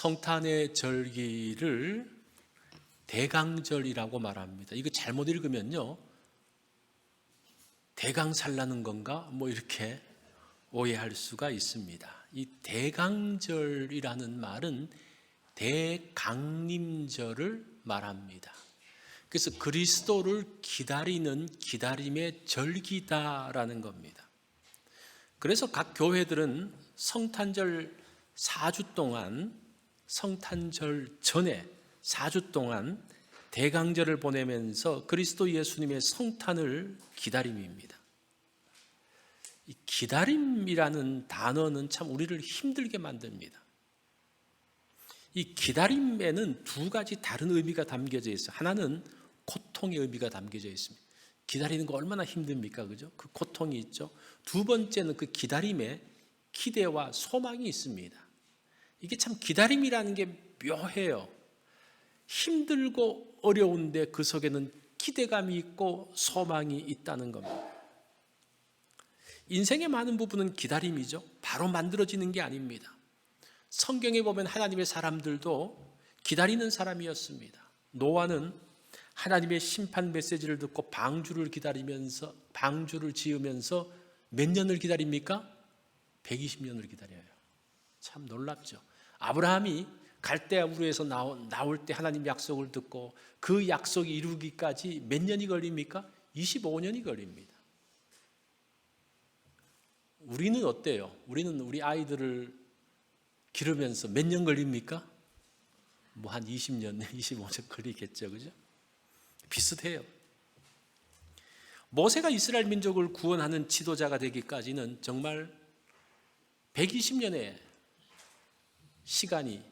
성탄의 절기를 대강절이라고 말합니다. 이거 잘못 읽으면요. 대강 살라는 건가? 뭐 이렇게 오해할 수가 있습니다. 이 대강절이라는 말은 대강림절을 말합니다. 그래서 그리스도를 기다리는 기다림의 절기다라는 겁니다. 그래서 각 교회들은 성탄절 4주 동안 성탄절 전에 4주 동안 대강절을 보내면서 그리스도 예수님의 성탄을 기다림입니다. 이 기다림이라는 단어는 참 우리를 힘들게 만듭니다. 이 기다림에는 두 가지 다른 의미가 담겨져 있어요. 하나는 고통의 의미가 담겨져 있습니다. 기다리는 거 얼마나 힘듭니까? 그죠? 그 고통이 있죠. 두 번째는 그 기다림에 기대와 소망이 있습니다. 이게 참 기다림이라는 게 묘해요. 힘들고 어려운데 그 속에는 기대감이 있고 소망이 있다는 겁니다. 인생의 많은 부분은 기다림이죠. 바로 만들어지는 게 아닙니다. 성경에 보면 하나님의 사람들도 기다리는 사람이었습니다. 노아는 하나님의 심판 메시지를 듣고 방주를 기다리면서 방주를 지으면서 몇 년을 기다립니까? 120년을 기다려요. 참 놀랍죠. 아브라함이 갈대아 우르에서 나올 때 하나님 약속을 듣고 그 약속이 이루기까지 몇 년이 걸립니까? 25년이 걸립니다. 우리는 어때요? 우리는 우리 아이들을 기르면서 몇 년 걸립니까? 뭐 한 20년, 25년 걸리겠죠. 그죠? 비슷해요. 모세가 이스라엘 민족을 구원하는 지도자가 되기까지는 정말 120년의 시간이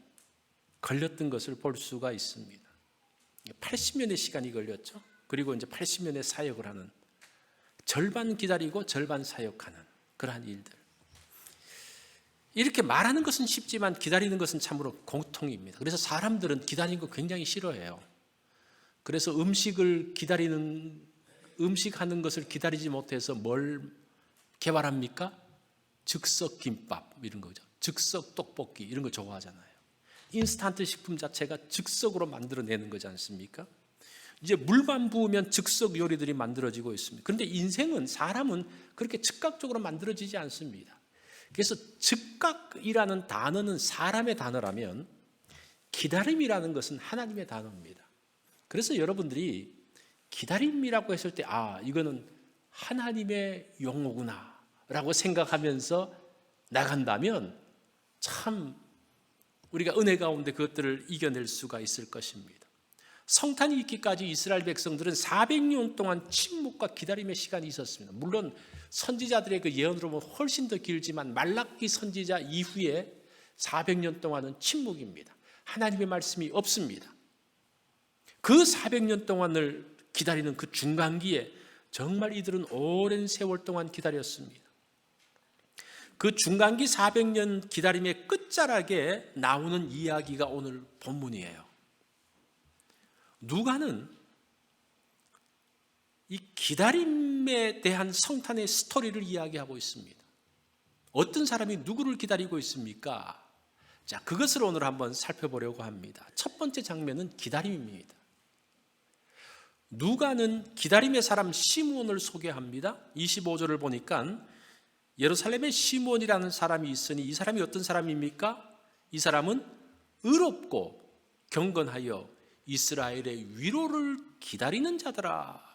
걸렸던 것을 볼 수가 있습니다. 80년의 시간이 걸렸죠. 그리고 이제 80년의 사역을 하는 절반 기다리고 절반 사역하는 그러한 일들. 이렇게 말하는 것은 쉽지만 기다리는 것은 참으로 고통입니다. 그래서 사람들은 기다리는 거 굉장히 싫어해요. 그래서 음식을 기다리는 음식하는 것을 기다리지 못해서 뭘 개발합니까? 즉석 김밥 이런 거죠. 즉석 떡볶이 이런 거 좋아하잖아요. 인스턴트 식품 자체가 즉석으로 만들어내는 거지 않습니까? 이제 물만 부으면 즉석 요리들이 만들어지고 있습니다. 그런데 인생은 사람은 그렇게 즉각적으로 만들어지지 않습니다. 그래서 즉각이라는 단어는 사람의 단어라면 기다림이라는 것은 하나님의 단어입니다. 그래서 여러분들이 기다림이라고 했을 때, 아, 이거는 하나님의 용어구나, 라고 생각하면서 나간다면 참 우리가 은혜 가운데 그것들을 이겨낼 수가 있을 것입니다. 성탄이 있기까지 이스라엘 백성들은 400년 동안 침묵과 기다림의 시간이 있었습니다. 물론 선지자들의 그 예언으로 보면 훨씬 더 길지만 말라기 선지자 이후에 400년 동안은 침묵입니다. 하나님의 말씀이 없습니다. 그 400년 동안을 기다리는 그 중간기에 정말 이들은 오랜 세월 동안 기다렸습니다. 그 중간기 400년 기다림의 끝자락에 나오는 이야기가 오늘 본문이에요. 누가는 이 기다림에 대한 성탄의 스토리를 이야기하고 있습니다. 어떤 사람이 누구를 기다리고 있습니까? 자, 그것을 오늘 한번 살펴보려고 합니다. 첫 번째 장면은 기다림입니다. 누가는 기다림의 사람 시므온을 소개합니다. 25절을 보니까 예루살렘에 시므온이라는 사람이 있으니 이 사람이 어떤 사람입니까? 이 사람은 의롭고 경건하여 이스라엘의 위로를 기다리는 자더라.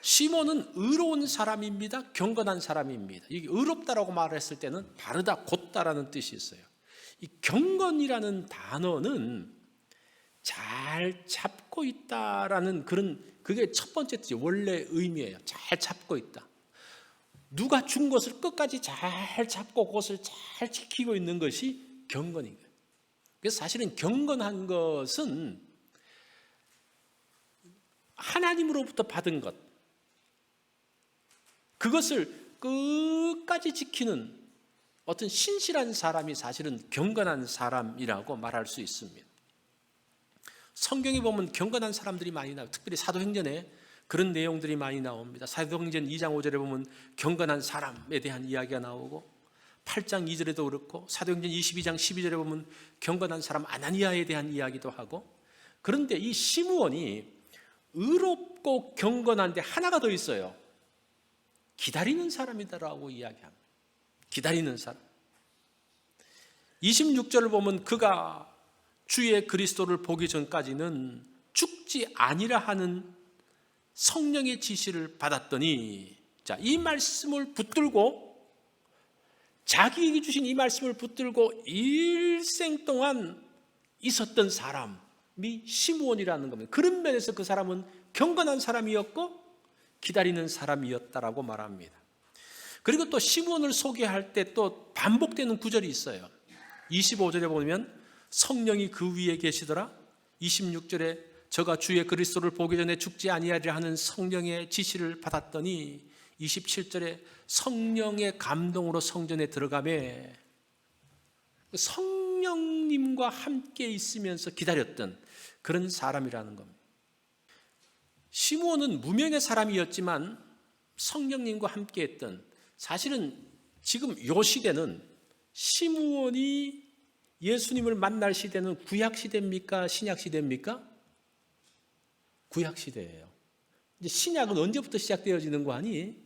시몬은 의로운 사람입니다. 경건한 사람입니다. 이게 의롭다라고 말했을 때는 바르다, 곧다라는 뜻이 있어요. 이 경건이라는 단어는 잘 잡고 있다라는 그런 그게 첫 번째 뜻이 원래 의미예요. 잘 잡고 있다. 누가 준 것을 끝까지 잘 잡고 그것을 잘 지키고 있는 것이 경건인 거예요. 그래서 사실은 경건한 것은 하나님으로부터 받은 것, 그것을 끝까지 지키는 어떤 신실한 사람이 사실은 경건한 사람이라고 말할 수 있습니다. 성경에 보면 경건한 사람들이 많이 나와요. 특별히 사도행전에 그런 내용들이 많이 나옵니다. 사도행전 2장 5절에 보면 경건한 사람에 대한 이야기가 나오고 8장 2절에도 그렇고 사도행전 22장 12절에 보면 경건한 사람 아나니아에 대한 이야기도 하고 그런데 이 시므온이 의롭고 경건한데 하나가 더 있어요. 기다리는 사람이다라고 이야기합니다. 기다리는 사람. 26절을 보면 그가 주의 그리스도를 보기 전까지는 죽지 아니라 하는 성령의 지시를 받았더니 자, 이 말씀을 붙들고 자기에게 주신 이 말씀을 붙들고 일생 동안 있었던 사람이 시므온이라는 겁니다. 그런 면에서 그 사람은 경건한 사람이었고 기다리는 사람이었다라고 말합니다. 그리고 또 시므온을 소개할 때 또 반복되는 구절이 있어요. 25절에 보면 성령이 그 위에 계시더라. 26절에 저가 주의 그리스도를 보기 전에 죽지 아니하리라 하는 성령의 지시를 받았더니 27절에 성령의 감동으로 성전에 들어가매 성령님과 함께 있으면서 기다렸던 그런 사람이라는 겁니다. 시므온은 무명의 사람이었지만 성령님과 함께 했던 사실은 지금 요 시대는 시므온이 예수님을 만날 시대는 구약 시대입니까? 신약 시대입니까? 구약 시대예요. 이제 신약은 언제부터 시작되어지는 거 아니?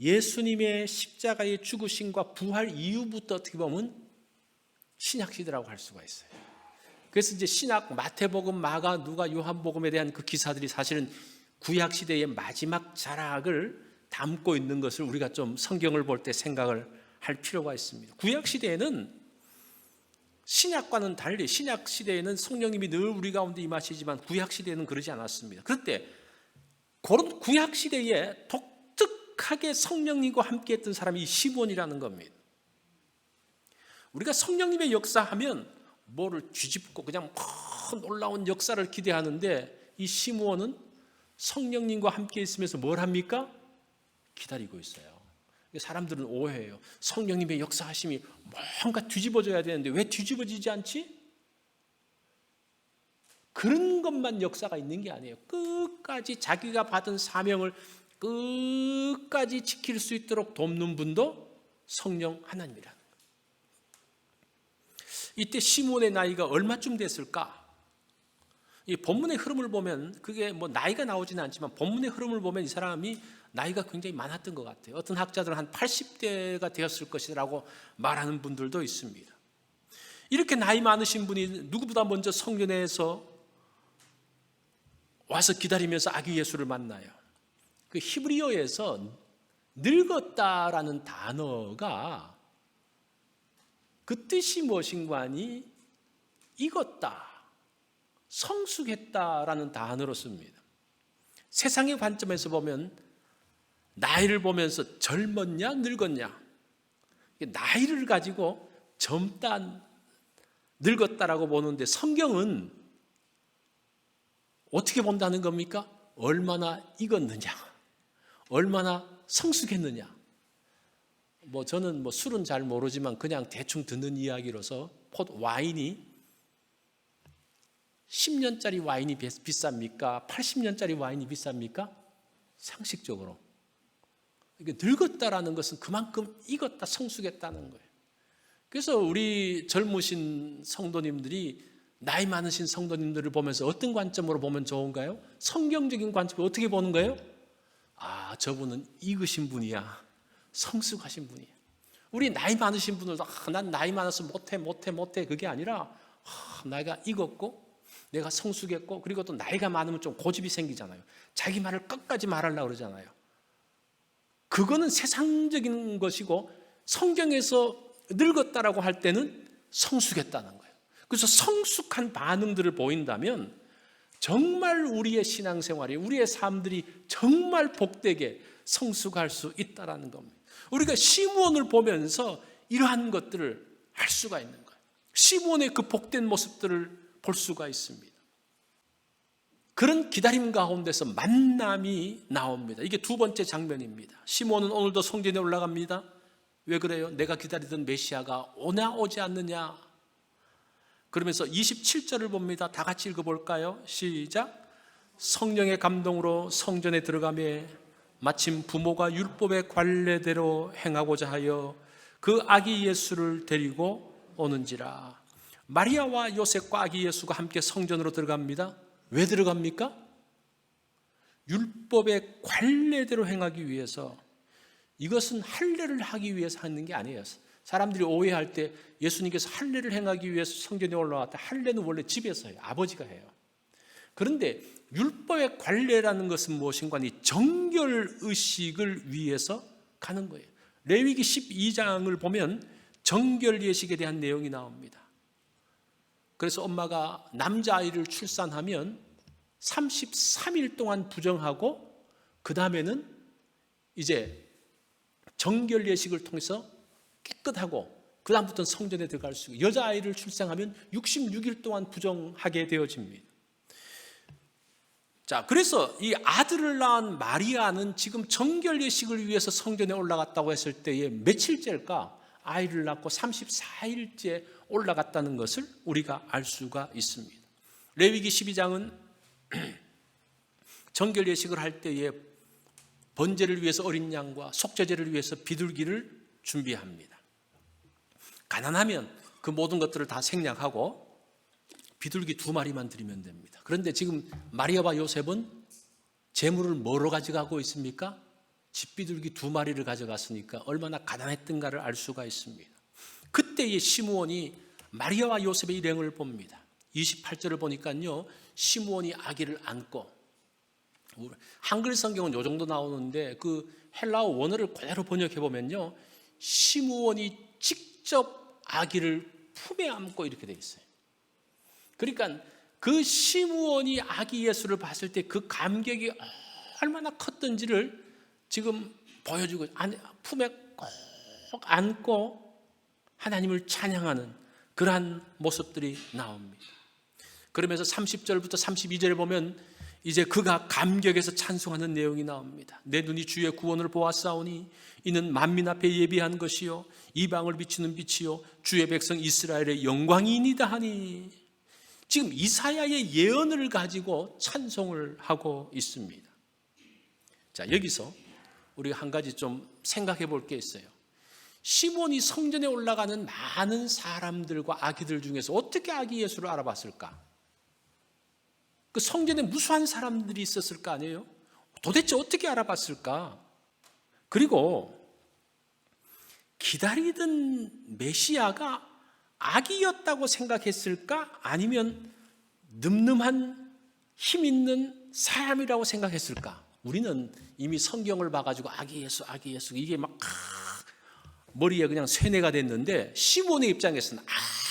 예수님의 십자가의 죽으심과 부활 이후부터 어떻게 보면 신약 시대라고 할 수가 있어요. 그래서 이제 신약 마태복음, 마가, 누가, 요한복음에 대한 그 기사들이 사실은 구약 시대의 마지막 자락을 담고 있는 것을 우리가 좀 성경을 볼 때 생각을 할 필요가 있습니다. 구약 시대에는 신약과는 달리 신약 시대에는 성령님이 늘 우리 가운데 임하시지만 구약 시대에는 그러지 않았습니다. 그때 그런 구약 시대에 독특하게 성령님과 함께했던 사람이 시몬이라는 겁니다. 우리가 성령님의 역사하면 뭐를 뒤집고 그냥 큰 놀라운 역사를 기대하는데 이 시므온은 성령님과 함께 있으면서 뭘 합니까? 기다리고 있어요. 사람들은 오해해요. 성령님의 역사하심이 뭔가 뒤집어져야 되는데 왜 뒤집어지지 않지? 그런 것만 역사가 있는 게 아니에요. 끝까지 자기가 받은 사명을 끝까지 지킬 수 있도록 돕는 분도 성령 하나님이라. 이때 시몬의 나이가 얼마쯤 됐을까? 이 본문의 흐름을 보면 그게 뭐 나이가 나오지는 않지만 본문의 흐름을 보면 이 사람이 나이가 굉장히 많았던 것 같아요. 어떤 학자들은 한 80대가 되었을 것이라고 말하는 분들도 있습니다. 이렇게 나이 많으신 분이 누구보다 먼저 성전에서 와서 기다리면서 아기 예수를 만나요. 그 히브리어에서 늙었다라는 단어가 그 뜻이 무엇인가 하니 익었다, 성숙했다라는 단어로 씁니다. 세상의 관점에서 보면 나이를 보면서 젊었냐, 늙었냐. 나이를 가지고 젊다, 늙었다라고 보는데 성경은 어떻게 본다는 겁니까? 얼마나 익었느냐, 얼마나 성숙했느냐. 뭐 저는 뭐 술은 잘 모르지만 그냥 대충 듣는 이야기로서 폿 와인이 10년짜리 와인이 비쌉니까? 80년짜리 와인이 비쌉니까? 상식적으로. 늙었다라는 것은 그만큼 익었다, 성숙했다는 거예요. 그래서 우리 젊으신 성도님들이 나이 많으신 성도님들을 보면서 어떤 관점으로 보면 좋은가요? 성경적인 관점으로 어떻게 보는 거예요? 아, 저분은 익으신 분이야. 성숙하신 분이야. 우리 나이 많으신 분들도 아, 난 나이 많아서 못해, 못해, 못해. 그게 아니라 아, 나이가 익었고 내가 성숙했고 그리고 또 나이가 많으면 좀 고집이 생기잖아요. 자기 말을 끝까지 말하려고 그러잖아요. 그거는 세상적인 것이고 성경에서 늙었다라고 할 때는 성숙했다는 거예요. 그래서 성숙한 반응들을 보인다면 정말 우리의 신앙생활이 우리의 삶들이 정말 복되게 성숙할 수 있다라는 겁니다. 우리가 시므온을 보면서 이러한 것들을 할 수가 있는 거예요. 시므온의 그 복된 모습들을 볼 수가 있습니다. 그런 기다림 가운데서 만남이 나옵니다. 이게 두 번째 장면입니다. 시몬은 오늘도 성전에 올라갑니다. 왜 그래요? 내가 기다리던 메시아가 오나 오지 않느냐? 그러면서 27절을 봅니다. 다 같이 읽어볼까요? 시작. 성령의 감동으로 성전에 들어가며 마침 부모가 율법의 관례대로 행하고자 하여 그 아기 예수를 데리고 오는지라. 마리아와 요셉과 아기 예수가 함께 성전으로 들어갑니다. 왜 들어갑니까? 율법의 관례대로 행하기 위해서 이것은 할례를 하기 위해서 하는 게 아니에요. 사람들이 오해할 때 예수님께서 할례를 행하기 위해서 성전에 올라왔다. 할례는 원래 집에서 해요. 아버지가 해요. 그런데 율법의 관례라는 것은 무엇인가? 이 정결 의식을 위해서 가는 거예요. 레위기 12장을 보면 정결 예식에 대한 내용이 나옵니다. 그래서 엄마가 남자아이를 출산하면 33일 동안 부정하고 그 다음에는 이제 정결 예식을 통해서 깨끗하고 그 다음부터는 성전에 들어갈 수 있고 여자아이를 출생하면 66일 동안 부정하게 되어집니다. 자, 그래서 이 아들을 낳은 마리아는 지금 정결 예식을 위해서 성전에 올라갔다고 했을 때에 며칠째일까? 아이를 낳고 34일째 올라갔다는 것을 우리가 알 수가 있습니다. 레위기 12장은 정결 예식을 할 때에 번제를 위해서 어린 양과 속죄제를 위해서 비둘기를 준비합니다. 가난하면 그 모든 것들을 다 생략하고 비둘기 두 마리만 드리면 됩니다. 그런데 지금 마리아와 요셉은 재물을 뭐로 가져가고 있습니까? 집비둘기 두 마리를 가져갔으니까 얼마나 가난했던가를 알 수가 있습니다. 그때의 시므온이 마리아와 요셉의 일행을 봅니다. 28절을 보니까요. 시므온이 아기를 안고 한글 성경은 요 정도 나오는데 그 헬라어 원어를 그대로 번역해 보면요. 시므온이 직접 아기를 품에 안고 이렇게 돼 있어요. 그러니까 그 시므온이 아기 예수를 봤을 때 그 감격이 얼마나 컸던지를 지금 보여주고 품에 꼭 안고 하나님을 찬양하는 그러한 모습들이 나옵니다. 그러면서 30절부터 32절에 보면 이제 그가 감격에서 찬송하는 내용이 나옵니다. 내 눈이 주의 구원을 보았사오니 이는 만민 앞에 예비한 것이요 이방을 비추는 빛이요 주의 백성 이스라엘의 영광이니이다 하니 지금 이사야의 예언을 가지고 찬송을 하고 있습니다. 자, 여기서 우리가 한 가지 좀 생각해 볼 게 있어요. 시몬이 성전에 올라가는 많은 사람들과 아기들 중에서 어떻게 아기 예수를 알아봤을까? 그 성전에 무수한 사람들이 있었을 거 아니에요? 도대체 어떻게 알아봤을까? 그리고 기다리던 메시아가 아기였다고 생각했을까? 아니면 늠름한 힘 있는 사람이라고 생각했을까? 우리는 이미 성경을 봐가지고 아기 예수, 아기 예수 이게 막 머리에 그냥 쇠뇌가 됐는데 시몬의 입장에서는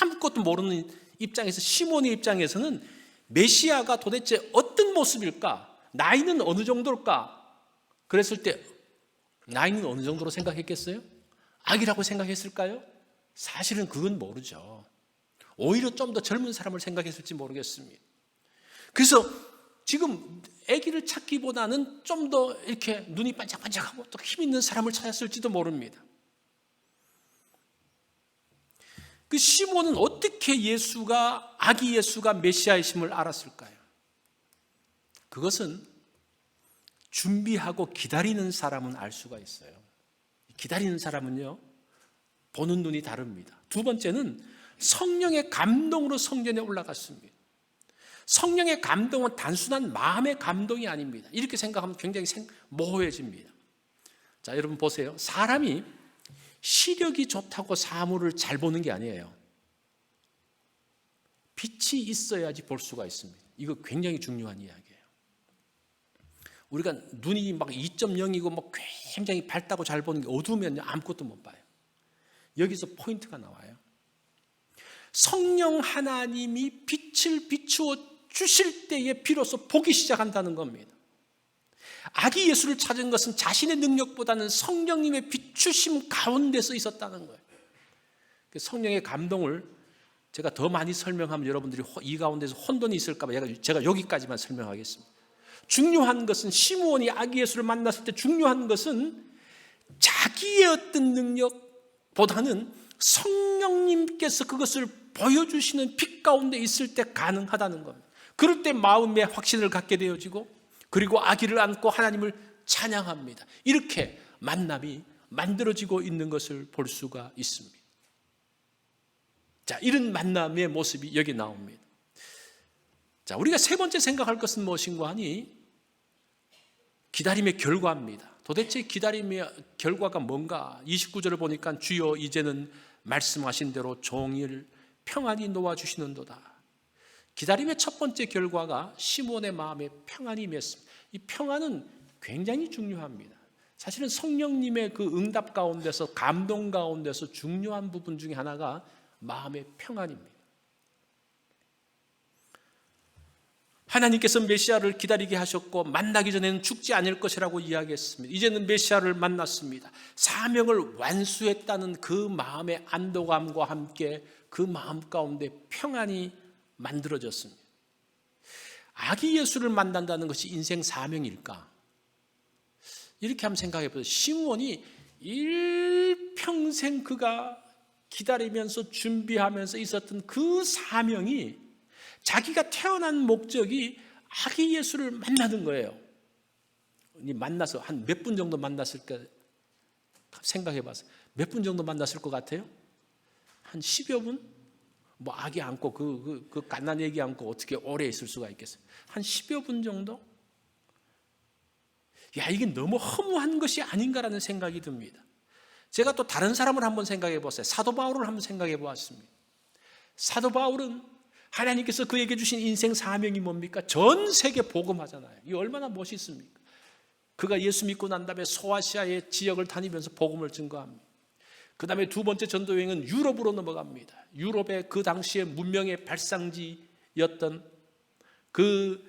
아무것도 모르는 입장에서 시몬의 입장에서는 메시아가 도대체 어떤 모습일까? 나이는 어느 정도일까? 그랬을 때 나이는 어느 정도로 생각했겠어요? 아기라고 생각했을까요? 사실은 그건 모르죠. 오히려 좀 더 젊은 사람을 생각했을지 모르겠습니다. 그래서 지금 아기를 찾기보다는 좀 더 이렇게 눈이 반짝반짝하고 또 힘 있는 사람을 찾았을지도 모릅니다. 그 시몬은 어떻게 예수가 아기 예수가 메시아이심을 알았을까요? 그것은 준비하고 기다리는 사람은 알 수가 있어요. 기다리는 사람은요, 보는 눈이 다릅니다. 두 번째는 성령의 감동으로 성전에 올라갔습니다. 성령의 감동은 단순한 마음의 감동이 아닙니다. 이렇게 생각하면 굉장히 모호해집니다. 자, 여러분 보세요. 사람이 시력이 좋다고 사물을 잘 보는 게 아니에요. 빛이 있어야지 볼 수가 있습니다. 이거 굉장히 중요한 이야기예요. 우리가 눈이 막 2.0이고 뭐 굉장히 밝다고 잘 보는 게 어두우면 아무것도 못 봐요. 여기서 포인트가 나와요. 성령 하나님이 빛을 비추어 주실 때에 비로소 보기 시작한다는 겁니다. 아기 예수를 찾은 것은 자신의 능력보다는 성령님의 비추심 가운데서 있었다는 거예요. 그 성령의 감동을 제가 더 많이 설명하면 여러분들이 이 가운데서 혼돈이 있을까봐 제가 여기까지만 설명하겠습니다. 중요한 것은 시므온이 아기 예수를 만났을 때 중요한 것은 자기의 어떤 능력보다는 성령님께서 그것을 보여주시는 빛 가운데 있을 때 가능하다는 겁니다. 그럴 때 마음의 확신을 갖게 되어지고 그리고 아기를 안고 하나님을 찬양합니다. 이렇게 만남이 만들어지고 있는 것을 볼 수가 있습니다. 자, 이런 만남의 모습이 여기 나옵니다. 자, 우리가 세 번째 생각할 것은 무엇인가 하니 기다림의 결과입니다. 도대체 기다림의 결과가 뭔가? 29절을 보니까 주여 이제는 말씀하신 대로 종일 평안히 놓아 주시는도다. 기다림의 첫 번째 결과가 시몬의 마음에 평안이 맺습니다. 이 평안은 굉장히 중요합니다. 사실은 성령님의 그 응답 가운데서 감동 가운데서 중요한 부분 중에 하나가 마음의 평안입니다. 하나님께서 메시아를 기다리게 하셨고 만나기 전에는 죽지 않을 것이라고 이야기했습니다. 이제는 메시아를 만났습니다. 사명을 완수했다는 그 마음의 안도감과 함께 그 마음 가운데 평안이 만들어졌습니다. 아기 예수를 만난다는 것이 인생 사명일까? 이렇게 한번 생각해 보세요. 시므온이 일평생 그가 기다리면서 준비하면서 있었던 그 사명이 자기가 태어난 목적이 아기 예수를 만나는 거예요. 만나서 한 몇 분 정도 만났을까 생각해 봤어요. 몇 분 정도 만났을 것 같아요? 한 10여 분? 뭐 아기 안고 그, 그, 그 갓난 애기 안고 어떻게 오래 있을 수가 있겠어요? 한 10여 분 정도? 야, 이게 너무 허무한 것이 아닌가라는 생각이 듭니다. 제가 또 다른 사람을 한번 생각해 보세요. 사도 바울을 한번 생각해 보았습니다. 사도 바울은 하나님께서 그에게 주신 인생 사명이 뭡니까? 전 세계 복음하잖아요. 이 얼마나 멋있습니까? 그가 예수 믿고 난 다음에 소아시아의 지역을 다니면서 복음을 증거합니다. 그 다음에 두 번째 전도 여행은 유럽으로 넘어갑니다. 유럽의 그 당시의 문명의 발상지였던 그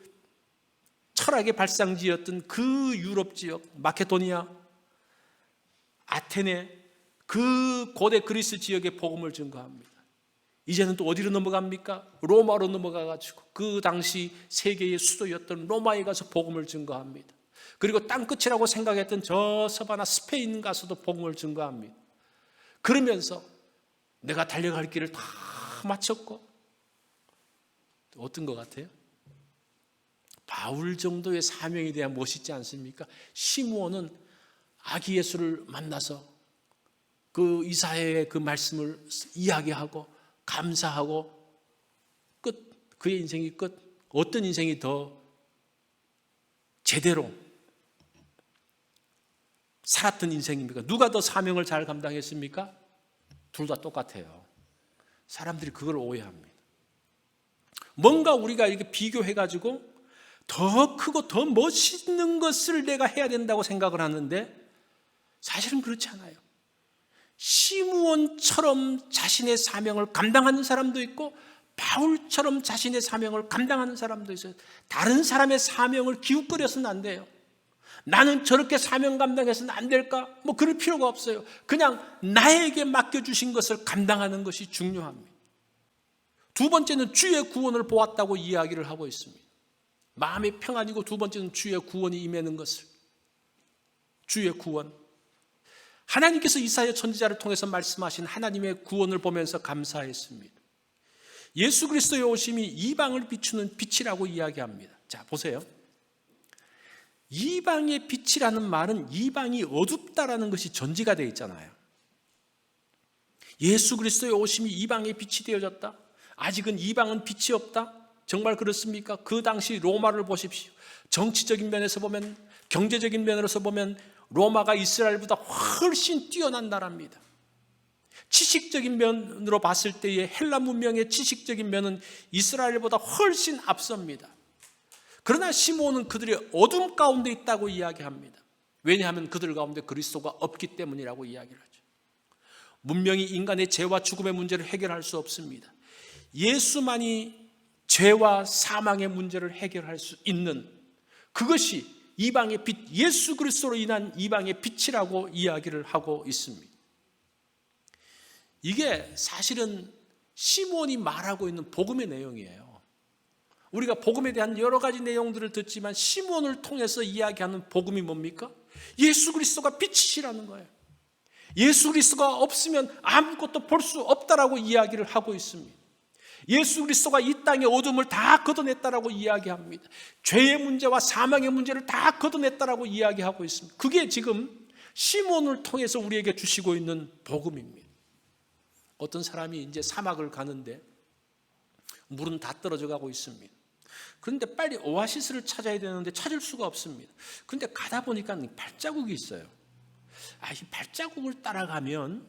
철학의 발상지였던 그 유럽 지역, 마케도니아, 아테네, 그 고대 그리스 지역의 복음을 증거합니다. 이제는 또 어디로 넘어갑니까? 로마로 넘어가가지고 그 당시 세계의 수도였던 로마에 가서 복음을 증거합니다. 그리고 땅끝이라고 생각했던 저 서바나 스페인 가서도 복음을 증거합니다. 그러면서 내가 달려갈 길을 다 마쳤고 어떤 것 같아요? 바울 정도의 사명에 대한 멋있지 않습니까? 시므온은 아기 예수를 만나서 그 이사회의 그 말씀을 이야기하고 감사하고 끝. 그의 인생이 끝. 어떤 인생이 더 제대로 살았던 인생입니까? 누가 더 사명을 잘 감당했습니까? 둘 다 똑같아요. 사람들이 그걸 오해합니다. 뭔가 우리가 이렇게 비교해가지고 더 크고 더 멋있는 것을 내가 해야 된다고 생각을 하는데 사실은 그렇지 않아요. 시무원처럼 자신의 사명을 감당하는 사람도 있고 바울처럼 자신의 사명을 감당하는 사람도 있어요. 다른 사람의 사명을 기웃거려서는 안 돼요. 나는 저렇게 사명 감당해서는 안 될까? 뭐 그럴 필요가 없어요. 그냥 나에게 맡겨주신 것을 감당하는 것이 중요합니다. 두 번째는 주의 구원을 보았다고 이야기를 하고 있습니다. 마음의 평안이고 두 번째는 주의 구원이 임하는 것을. 주의 구원. 하나님께서 이사야 천지자를 통해서 말씀하신 하나님의 구원을 보면서 감사했습니다. 예수 그리스도의 오심이 이방을 비추는 빛이라고 이야기합니다. 자, 보세요. 이방의 빛이라는 말은 이방이 어둡다라는 것이 전제가 되어 있잖아요. 예수 그리스도의 오심이 이방의 빛이 되어졌다. 아직은 이방은 빛이 없다. 정말 그렇습니까? 그 당시 로마를 보십시오. 정치적인 면에서 보면 경제적인 면에서 보면 로마가 이스라엘보다 훨씬 뛰어난 나라입니다. 지식적인 면으로 봤을 때의 헬라 문명의 지식적인 면은 이스라엘보다 훨씬 앞섭니다. 그러나 시몬은 그들의 어둠 가운데 있다고 이야기합니다. 왜냐하면 그들 가운데 그리스도가 없기 때문이라고 이야기를 하죠. 문명이 인간의 죄와 죽음의 문제를 해결할 수 없습니다. 예수만이 죄와 사망의 문제를 해결할 수 있는 그것이 이방의 빛, 예수 그리스도로 인한 이방의 빛이라고 이야기를 하고 있습니다. 이게 사실은 시몬이 말하고 있는 복음의 내용이에요. 우리가 복음에 대한 여러 가지 내용들을 듣지만 시몬을 통해서 이야기하는 복음이 뭡니까? 예수 그리스도가 빛이시라는 거예요. 예수 그리스도가 없으면 아무것도 볼 수 없다라고 이야기를 하고 있습니다. 예수 그리스도가 이 땅의 어둠을 다 걷어냈다라고 이야기합니다. 죄의 문제와 사망의 문제를 다 걷어냈다라고 이야기하고 있습니다. 그게 지금 시몬을 통해서 우리에게 주시고 있는 복음입니다. 어떤 사람이 이제 사막을 가는데 물은 다 떨어져 가고 있습니다. 그런데 빨리 오아시스를 찾아야 되는데 찾을 수가 없습니다. 그런데 가다 보니까 발자국이 있어요. 아, 이 발자국을 따라가면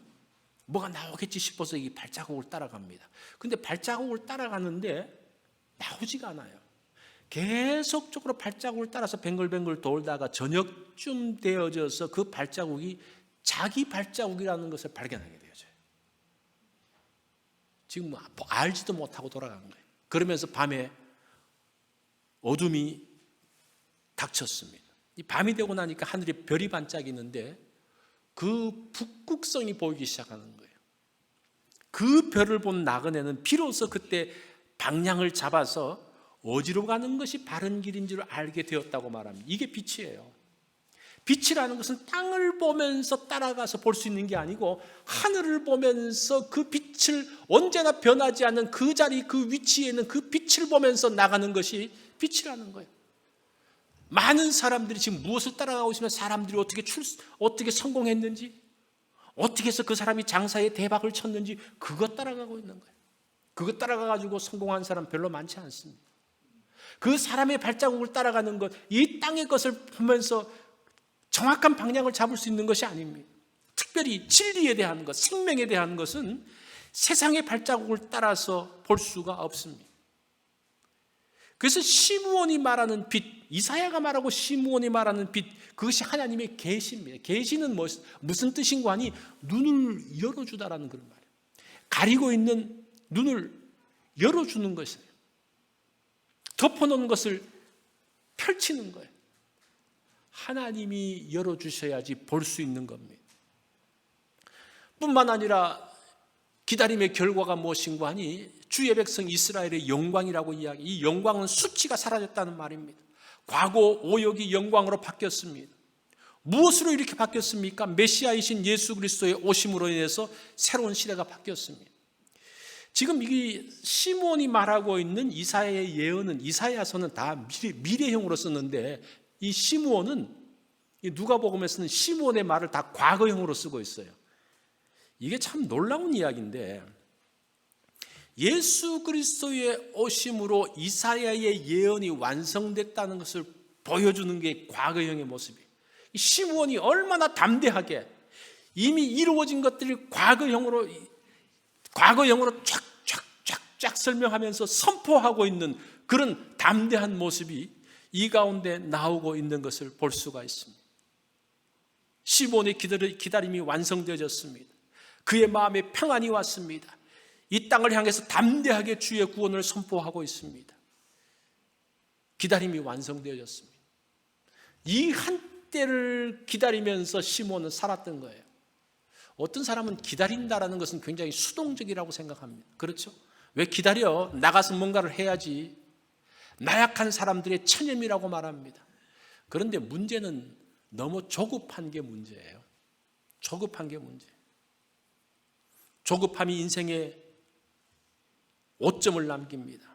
뭐가 나오겠지 싶어서 이 발자국을 따라갑니다. 근데 발자국을 따라가는데 나오지가 않아요. 계속적으로 발자국을 따라서 뱅글뱅글 돌다가 저녁쯤 되어져서 그 발자국이 자기 발자국이라는 것을 발견하게 되어져요. 지금 뭐 알지도 못하고 돌아간 거예요. 그러면서 밤에 어둠이 닥쳤습니다. 이 밤이 되고 나니까 하늘에 별이 반짝이는데 그 북극성이 보이기 시작하는 거예요. 그 별을 본 나그네는 비로소 그때 방향을 잡아서 어디로 가는 것이 바른 길인 줄 알게 되었다고 말합니다. 이게 빛이에요. 빛이라는 것은 땅을 보면서 따라가서 볼 수 있는 게 아니고 하늘을 보면서 그 빛을 언제나 변하지 않는 그 자리 그 위치에 있는 그 빛을 보면서 나가는 것이 빛이라는 거예요. 많은 사람들이 지금 무엇을 따라가고 있으면 사람들이 어떻게 출 어떻게 성공했는지 어떻게 해서 그 사람이 장사에 대박을 쳤는지 그것 따라가고 있는 거예요. 그것 따라가 가지고 성공한 사람 별로 많지 않습니다. 그 사람의 발자국을 따라가는 것, 이 땅의 것을 보면서 정확한 방향을 잡을 수 있는 것이 아닙니다. 특별히 진리에 대한 것, 생명에 대한 것은 세상의 발자국을 따라서 볼 수가 없습니다. 그래서 시므온이 말하는 빛, 이사야가 말하고 시므온이 말하는 빛, 그것이 하나님의 계시입니다. 계시는 무슨 뜻인고 하니 눈을 열어주다라는 그런 말이에요. 가리고 있는 눈을 열어주는 것이에요. 덮어놓은 것을 펼치는 거예요. 하나님이 열어주셔야지 볼 수 있는 겁니다. 뿐만 아니라 기다림의 결과가 무엇인고 하니 주의 백성 이스라엘의 영광이라고 이야기. 이 영광은 수치가 사라졌다는 말입니다. 과거 오역이 영광으로 바뀌었습니다. 무엇으로 이렇게 바뀌었습니까? 메시아이신 예수 그리스도의 오심으로 인해서 새로운 시대가 바뀌었습니다. 지금 이 시몬이 말하고 있는 이사야의 예언은 이사야서는 다 미래, 미래형으로 썼는데 이 시므온은 누가복음에서는 시므온의 말을 다 과거형으로 쓰고 있어요. 이게 참 놀라운 이야기인데 예수 그리스도의 오심으로 이사야의 예언이 완성됐다는 것을 보여주는 게 과거형의 모습이에요. 시므온이 얼마나 담대하게 이미 이루어진 것들이 과거형으로 과거형으로 쫙쫙쫙쫙 설명하면서 선포하고 있는 그런 담대한 모습이 이 가운데 나오고 있는 것을 볼 수가 있습니다. 시몬의 기다림이 완성되어졌습니다. 그의 마음에 평안이 왔습니다. 이 땅을 향해서 담대하게 주의 구원을 선포하고 있습니다. 기다림이 완성되어졌습니다. 이 한때를 기다리면서 시몬은 살았던 거예요. 어떤 사람은 기다린다라는 것은 굉장히 수동적이라고 생각합니다. 그렇죠? 왜 기다려? 나가서 뭔가를 해야지. 나약한 사람들의 체념이라고 말합니다. 그런데 문제는 너무 조급한 게 문제예요. 조급한 게 문제. 조급함이 인생에 오점을 남깁니다.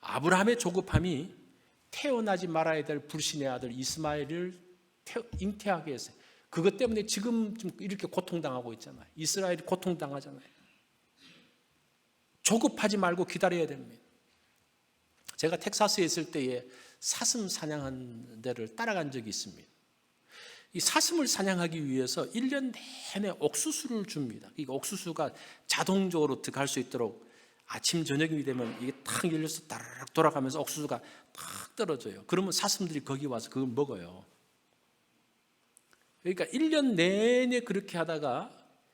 아브라함의 조급함이 태어나지 말아야 될 불신의 아들 이스마엘을 잉태하게 했어요. 그것 때문에 지금 좀 이렇게 고통당하고 있잖아요. 이스라엘이 고통당하잖아요. 조급하지 말고 기다려야 됩니다. 제가 텍사스에 있을 때에 사슴 사냥한 데를 따라간 적이 있습니다. 이 사슴을 사냥하기 위해서 1년 내내 옥수수를 줍니다. 이 옥수수가 자동적으로 들어갈 수 있도록 아침 저녁이 되면 이게 탁 열려서 따르륵 돌아가면서 옥수수가 탁 떨어져요. 그러면 사슴들이 거기 와서 그걸 먹어요. 그러니까 1년 내내 그렇게 하다가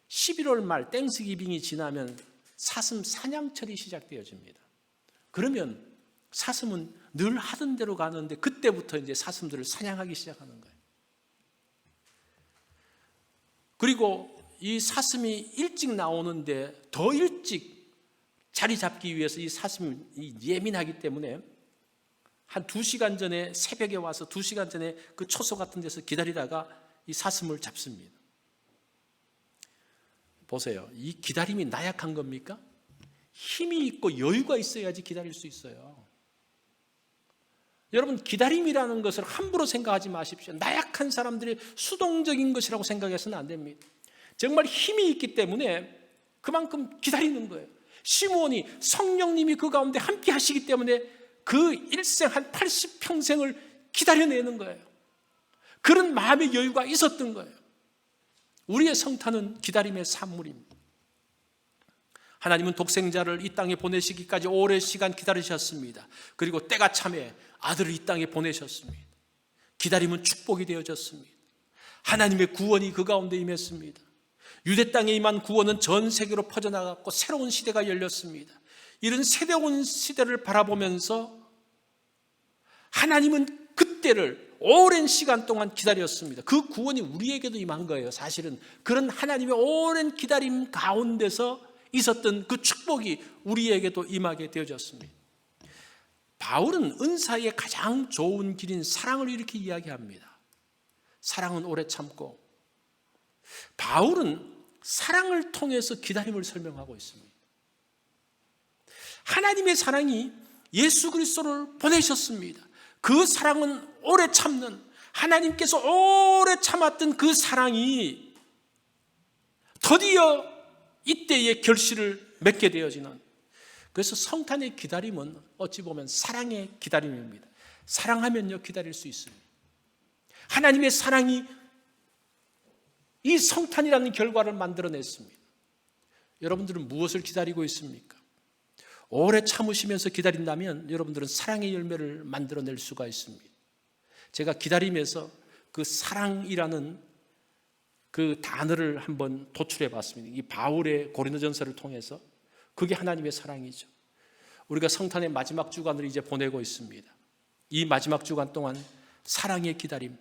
11월 말 땡스기빙이 지나면 사슴 사냥철이 시작되어집니다. 그러면 사슴은 늘 하던 대로 가는데 그때부터 이제 사슴들을 사냥하기 시작하는 거예요. 그리고 이 사슴이 일찍 나오는데 더 일찍 자리 잡기 위해서 이 사슴이 예민하기 때문에 한 두 시간 전에 새벽에 와서 두 시간 전에 그 초소 같은 데서 기다리다가 이 사슴을 잡습니다. 보세요. 이 기다림이 나약한 겁니까? 힘이 있고 여유가 있어야지 기다릴 수 있어요. 여러분 기다림이라는 것을 함부로 생각하지 마십시오. 나약한 사람들의 수동적인 것이라고 생각해서는 안 됩니다. 정말 힘이 있기 때문에 그만큼 기다리는 거예요. 시므온이 성령님이 그 가운데 함께 하시기 때문에 그 일생 한 80평생을 기다려내는 거예요. 그런 마음의 여유가 있었던 거예요. 우리의 성탄은 기다림의 산물입니다. 하나님은 독생자를 이 땅에 보내시기까지 오랜 시간 기다리셨습니다. 그리고 때가 참에 아들을 이 땅에 보내셨습니다. 기다림은 축복이 되어졌습니다. 하나님의 구원이 그 가운데 임했습니다. 유대 땅에 임한 구원은 전 세계로 퍼져나갔고 새로운 시대가 열렸습니다. 이런 새로운 시대를 바라보면서 하나님은 그때를 오랜 시간 동안 기다렸습니다. 그 구원이 우리에게도 임한 거예요. 사실은 그런 하나님의 오랜 기다림 가운데서 있었던 그 축복이 우리에게도 임하게 되어졌습니다. 바울은 은사의 가장 좋은 길인 사랑을 이렇게 이야기합니다. 사랑은 오래 참고 바울은 사랑을 통해서 기다림을 설명하고 있습니다. 하나님의 사랑이 예수 그리스도를 보내셨습니다. 그 사랑은 오래 참는 하나님께서 오래 참았던 그 사랑이 드디어 이때의 결실을 맺게 되어지는 그래서 성탄의 기다림은 어찌 보면 사랑의 기다림입니다. 사랑하면요 기다릴 수 있습니다. 하나님의 사랑이 이 성탄이라는 결과를 만들어냈습니다. 여러분들은 무엇을 기다리고 있습니까? 오래 참으시면서 기다린다면 여러분들은 사랑의 열매를 만들어낼 수가 있습니다. 제가 기다림에서 그 사랑이라는 그 단어를 한번 도출해 봤습니다. 이 바울의 고린도전서를 통해서 그게 하나님의 사랑이죠. 우리가 성탄의 마지막 주간을 이제 보내고 있습니다. 이 마지막 주간 동안 사랑의 기다림.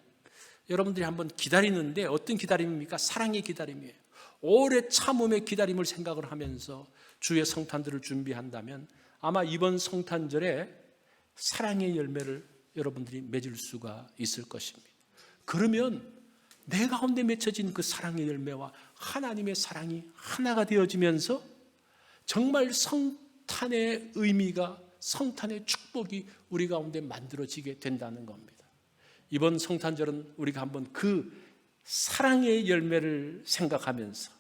여러분들이 한번 기다리는데 어떤 기다림입니까? 사랑의 기다림이에요. 오래 참음의 기다림을 생각을 하면서 주의 성탄들을 준비한다면 아마 이번 성탄절에 사랑의 열매를 여러분들이 맺을 수가 있을 것입니다. 그러면 내 가운데 맺혀진 그 사랑의 열매와 하나님의 사랑이 하나가 되어지면서 정말 성탄의 의미가 성탄의 축복이 우리 가운데 만들어지게 된다는 겁니다. 이번 성탄절은 우리가 한번 그 사랑의 열매를 생각하면서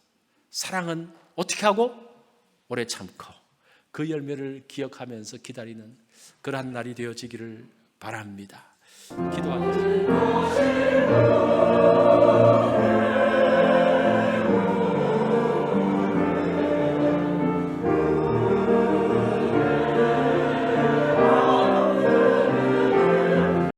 사랑은 어떻게 하고 오래 참고 그 열매를 기억하면서 기다리는 그러한 날이 되어지기를 바랍니다. 기도하겠습니다. Senhor.